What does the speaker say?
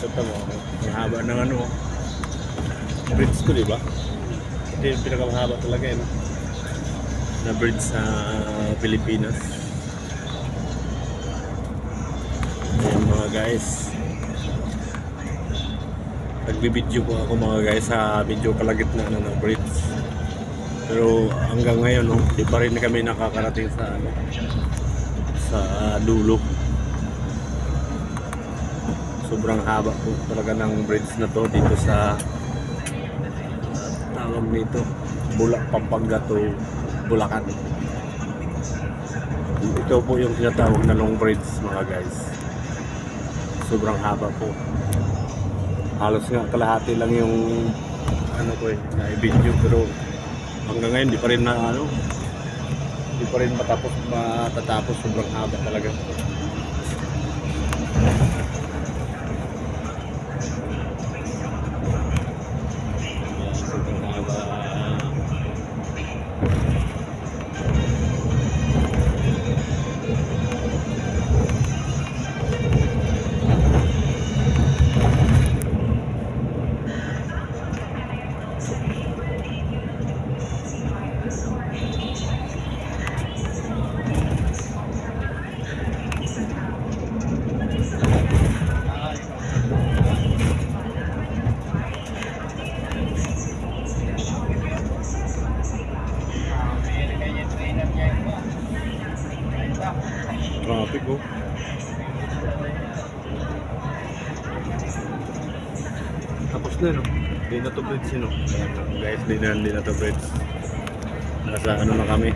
Ito mo, ang haba ng ano. Bridge ko, di ba? Ito yung pinakamahaba talaga eh. no? Na bridge sa Pilipinas. Ayan mga guys. Nagbibideo po ako mga guys sa video kalagitnaan ng bridge. Pero hanggang ngayon, no, di pa rin kami nakakarating sa ano, sa dulo. Sobrang haba po talaga ng bridge na to dito sa uh, nito Bulak Pampanga to Bulacan. Ito po yung tinatawag na long bridge mga guys. Sobrang haba po. Halos nga kalahati lang yung ano ko eh, na video pero hanggang ngayon di pa rin na ano di pa rin matapos matatapos sobrang haba talaga. Traffic oh. Tapos na no. Di na to bridge no. Guys, di na, di na to bridge nasa ano na kami.